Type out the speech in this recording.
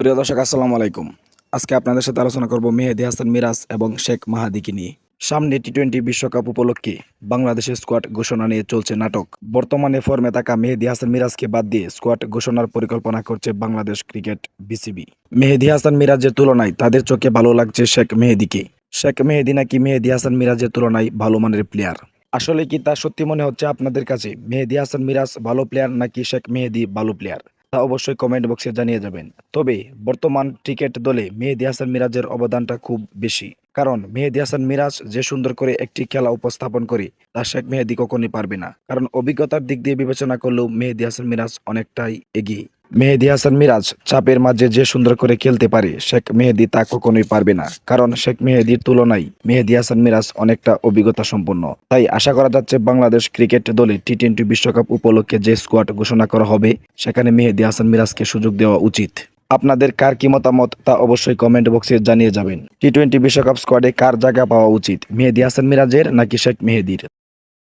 প্রিয় দর্শক, আসসালামু আলাইকুম। আজকে আপনাদের সাথে আলোচনা করব মেহেদি হাসান মিরাজ এবং শেখ মাহাদিকে নিয়ে। সামনে টি টোয়েন্টি বিশ্বকাপ উপলক্ষে বাংলাদেশের স্কোয়াড ঘোষণা নিয়ে চলছে নাটক। বর্তমানে ফর্মে থাকা মেহেদি হাসান মিরাজকে বাদ দিয়ে স্কোয়াড ঘোষণার পরিকল্পনা করছে বাংলাদেশ ক্রিকেট বিসিবি মেহেদি হাসান মিরাজের তুলনায় তাদের চোখে ভালো লাগছে শেখ মেহেদিকে। শেখ মেহেদি নাকি মেহেদি হাসান মিরাজের তুলনায় ভালো মানের প্লেয়ার আসলে কি তা সত্যি মনে হচ্ছে আপনাদের কাছে? মেহেদি হাসান মিরাজ ভালো প্লেয়ার নাকি শেখ মেহেদি ভালো প্লেয়ার তা অবশ্যই কমেন্ট বক্সে জানিয়ে যাবেন। তবে বর্তমান ক্রিকেট দলে মেহেদি হাসান মিরাজের অবদানটা খুব বেশি। কারণ মেহেদি হাসান মিরাজ যে সুন্দর করে একটি খেলা উপস্থাপন করে, তা শেখ মেহেদি কখনই পারবে না। কারণ অভিজ্ঞতার দিক দিয়ে বিবেচনা করলেও মেহেদি হাসান মিরাজ অনেকটাই এগিয়ে। মেহেদি হাসান মিরাজ চাপের মাঝে যে সুন্দর করে খেলতে পারে, শেখ মেহেদি তা কখনোই পারবে না। কারণ শেখ মেহেদির তুলনায় মেহেদি হাসান মিরাজ অনেকটা অভিজ্ঞতা সম্পন্ন। তাই আশা করা যাচ্ছে বাংলাদেশ ক্রিকেট দলে টি টোয়েন্টি বিশ্বকাপ উপলক্ষে যে স্কোয়াড ঘোষণা করা হবে, সেখানে মেহেদি হাসান মিরাজকে সুযোগ দেওয়া উচিত। আপনাদের কার কি মতামত তা অবশ্যই কমেন্ট বক্সে জানিয়ে যাবেন। টি টোয়েন্টি বিশ্বকাপ স্কোয়াডে কার জায়গা পাওয়া উচিত, মেহেদি হাসান মিরাজের নাকি শেখ মেহেদির?